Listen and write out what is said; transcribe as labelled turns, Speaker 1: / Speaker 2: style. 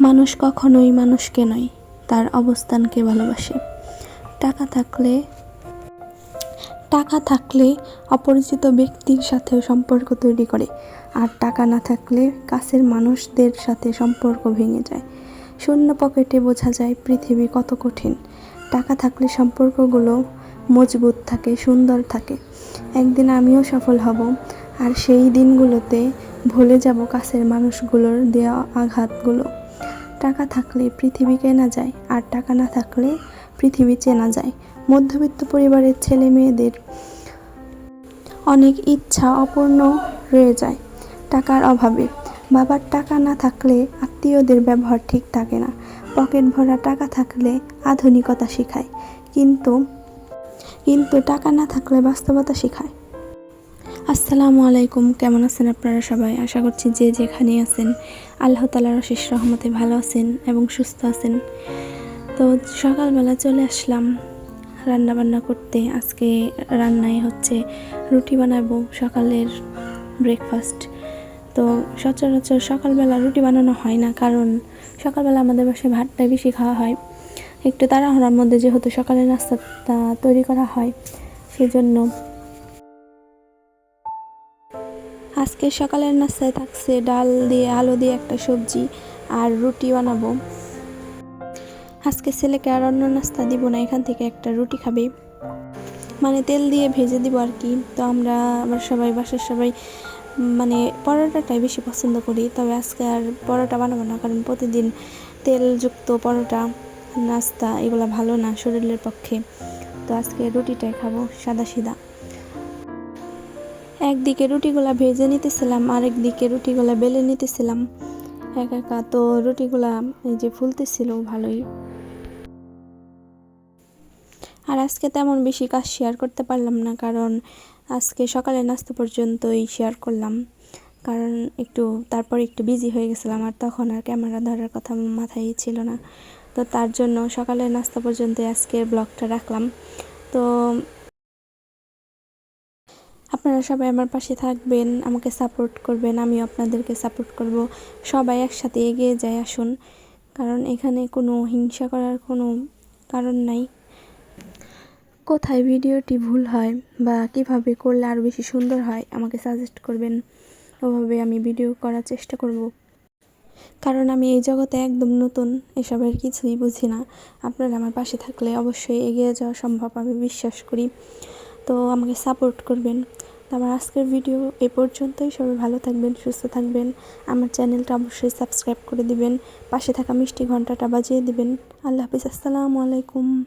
Speaker 1: মানুষ কখনোই মানুষকে নয়, তার অবস্থানকে ভালোবাসে। টাকা থাকলে টাকা থাকলে অপরিচিত ব্যক্তির সাথেও সম্পর্ক তৈরি করে, আর টাকা না থাকলে কাছের মানুষদের সাথে সম্পর্ক ভেঙে যায়। শূন্য পকেটে বোঝা যায় পৃথিবী কত কঠিন। টাকা থাকলে সম্পর্কগুলো মজবুত থাকে, সুন্দর থাকে। একদিন আমিও সফল হব, আর সেই দিনগুলোতে ভুলে যাব কাছের মানুষগুলোর দেওয়া আঘাতগুলো। টাকা থাকলে পৃথিবী কেনা যায় আর টাকা না থাকলে পৃথিবী চেনা যায়। মধ্যবিত্ত পরিবারের ছেলে মেয়েদের অনেক ইচ্ছা অপূর্ণ রয়ে যায় টাকার অভাবে। বাবার টাকা না থাকলে আত্মীয়দের ব্যবহার ঠিক থাকে না। পকেট ভরা টাকা থাকলে আধুনিকতা শেখায়। কিন্তু কিন্তু টাকা না থাকলে বাস্তবতা শেখায়। আসসালামু আলাইকুম। কেমন আছেন আপনারা সবাই? আশা করছি যে যেখানে আছেন, আল্লাহ তালার অশেষ রহমতে ভালো আছেন এবং সুস্থ আছেন। তো সকালবেলা চলে আসলাম রান্না বান্না করতে। আজকে রান্নায় হচ্ছে রুটি বানাবো, সকালের ব্রেকফাস্ট তো সচরাচর সকালবেলা রুটি বানানো হয় না, কারণ সকালবেলা আমাদের বাসায় ভাতটা বেশি খাওয়া হয়। একটু তাড়াহুড়ার মধ্যে যেহেতু সকালের নাস্তাটা তৈরি করা হয়, সেজন্য আজকে সকালের নাস্তায় থাকছে ডাল দিয়ে, আলু দিয়ে একটা সবজি আর রুটি বানাবো। আজকে ছেলেকে আর অন্য নাস্তা দিব না, এখান থেকে একটা রুটি খাবে। মানে তেল দিয়ে ভেজে দিব আর কি। তো আমরা, আমার সবাই, বাসার সবাই মানে পরোটাটাই বেশি পছন্দ করি। তবে আজকে আর পরোটা বানাবো না, কারণ প্রতিদিন তেলযুক্ত পরোটা, নাস্তা এগুলো ভালো না শরীরের পক্ষে। তো আজকে রুটিটাই খাব সাদা সিদা। একদিকে রুটিগুলা ভেজে নিতেছিলাম, আরেক দিকে রুটিগুলা বেলে নিতেছিলাম। একা একা তো রুটিগুলা এই যে ফুলতেছিল, ভালোই। আর আজকে তেমন বেশি কাজ শেয়ার করতে পারলাম না, কারণ আজকে সকালে নাস্তা পর্যন্তই শেয়ার করলাম। কারণ একটু, তারপর একটু বিজি হয়ে গেছিলাম, আর তখন আর ক্যামেরা ধরার কথা মাথায় ছিল না। তো তার জন্য সকালে নাস্তা পর্যন্ত আজকে ব্লগটা রাখলাম। তো আপনারা সবাই আমার পাশে থাকবেন, আমাকে সাপোর্ট করবেন, আমিও আপনাদেরকে সাপোর্ট করব। সবাই একসাথে এগিয়ে যায়, আসুন। কারণ এখানে কোনো হিংসা করার কোনো কারণ নাই। কোথায় ভিডিওটি ভুল হয় বা কীভাবে করলে আরও বেশি সুন্দর হয়, আমাকে সাজেস্ট করবেন। ওভাবে আমি ভিডিও করার চেষ্টা করব। কারণ আমি এই জগতে একদম নতুন এসবের কিছুই বুঝি না। আপনারা আমার পাশে থাকলে অবশ্যই এগিয়ে যাওয়া সম্ভব, আমি বিশ্বাস করি। তো আমাকে সাপোর্ট করবেন। আমার আজকের ভিডিও এ পর্যন্তই। সবাই ভালো থাকবেন, সুস্থ থাকবেন। আমার চ্যানেলটা অবশ্যই সাবস্ক্রাইব করে দিবেন। পাশে থাকা মিষ্টি ঘন্টাটা বাজিয়ে দিবেন। আল্লাহ হাফিজ, আসসালামু আলাইকুম।